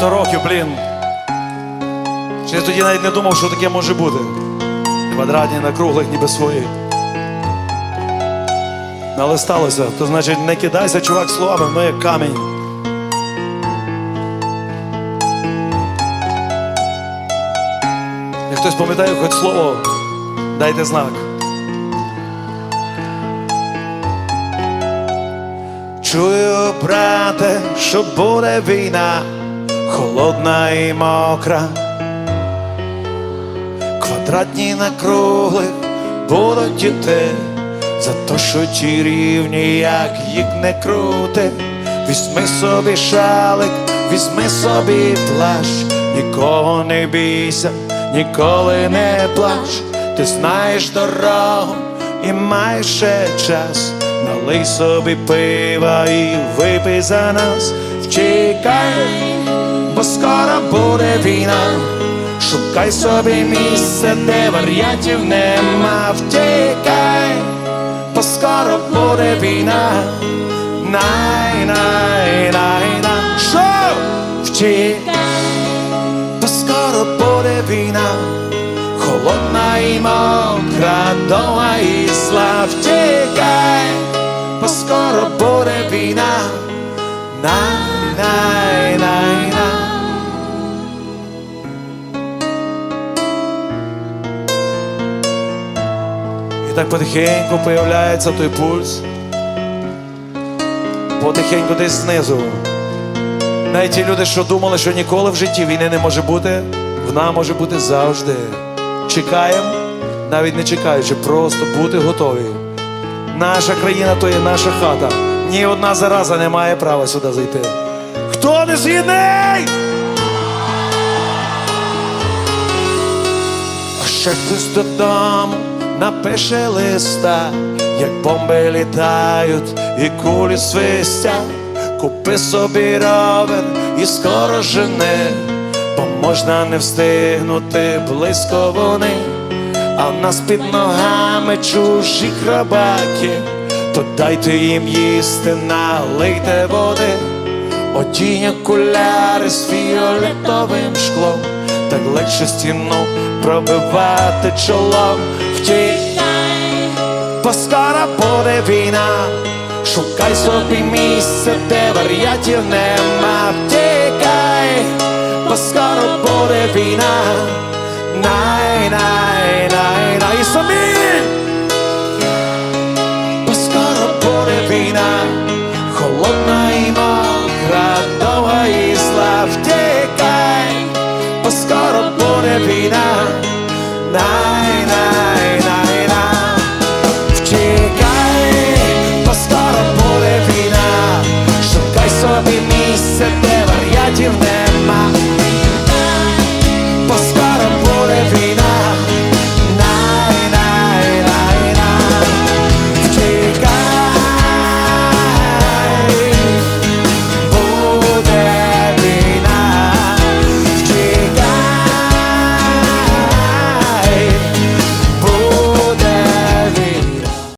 100 років, блін. Чи я тоді навіть не думав, що таке може бути. Квадратні на круглих, ніби свої. Але сталося. То значить, не кидайся, чувак, словами, ми як камінь. Як хтось пам'ятає хоч слово, дайте знак. Чую, брате, що буде війна, холодна і мокра. Квадратні на круглих будуть йти за то, що ті рівні, як їх не крути. Візьми собі шалик, візьми собі плащ, нікого не бійся, ніколи не плач. Ти знаєш дорогу і маєш ще час. Налий собі пива і випий за нас, втікай, буде війна. Шукай собі місце, де варіантів нема, втікай, бо скоро буде війна. Най, най, най, най, що втікай, бо скоро буде війна, холодна і мокра, дома і зла, втікай, бо скоро буде війна. Най, най, так потихеньку появляється той пульс. Потихеньку десь знизу. Навіть ті люди, що думали, що ніколи в житті війни не може бути, вона може бути завжди. Чекаємо, навіть не чекаючи, просто бути готові. Наша країна то є наша хата. Ні одна зараза не має права сюди зайти. Хто не згідний? А ще хтось додому напише листа, як бомби літають і кулі свистять. Купи собі ровер і скоро жени, бо можна не встигнути близько вони, а в нас під ногами чужі храбаки, то дайте їм їсти, налийте води. Одінь окуляри з фіолетовим шклом, так легше стіну пробивати чолом. Втікай, бо скоро буде війна, шукай собі місце, де вар'ятів нема, тікай, бо скоро буде війна, най най най най собі, бо скоро буде війна, холодна і мокра, довга і зла, втікай, бо скоро буде війна. най